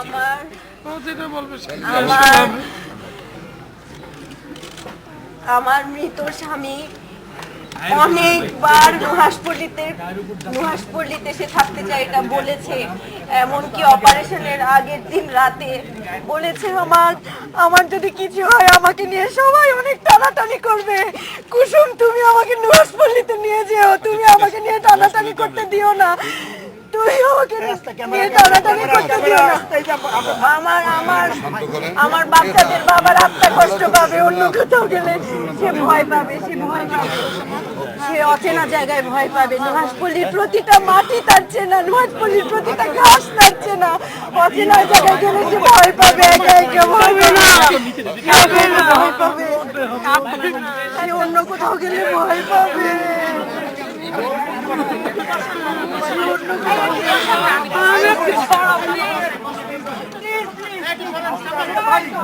আমার ও যেটা বলবে আমার আমার মৃত স্বামী অনেকবার নুহাসপল্লিতে নুহাসপল্লিতে সে থাকতে চায় এটা বলেছে। এমনকি অপারেশনের আগের দিন রাতে বলেছে আমার আমার যদি কিছু হয় আমাকে নিয়ে সবাই অনেক টানাটানি করবে। কুসুম তুমি আমাকে নুহাসপল্লিতে নিয়ে যেও তুমি আমাকে নিয়ে টানাটানি করতে দিও না। আমাকে টানাটানি করতে দিও না। আমার আমার আমার বাচ্চাদের বাবার আত্মা কষ্ট পাবে অন্য কোথাও গেলে সে ভয় পাবে সে ভয় পাবে। সে অচেনা জায়গায় ভয় পাবে। নুহাসপল্লির প্রতিটা মাটি তাচ্ছে না নুহাসপল্লির প্রতিটা ঘাস তাচ্ছে না অচেনা জায়গায় গেলে সে ভয় পাবে একা একা ভয় পাবে। ভয় পাবে। অন্য কোথাও গেলে ভয় পাবে। অন্য কোথাও গেলে-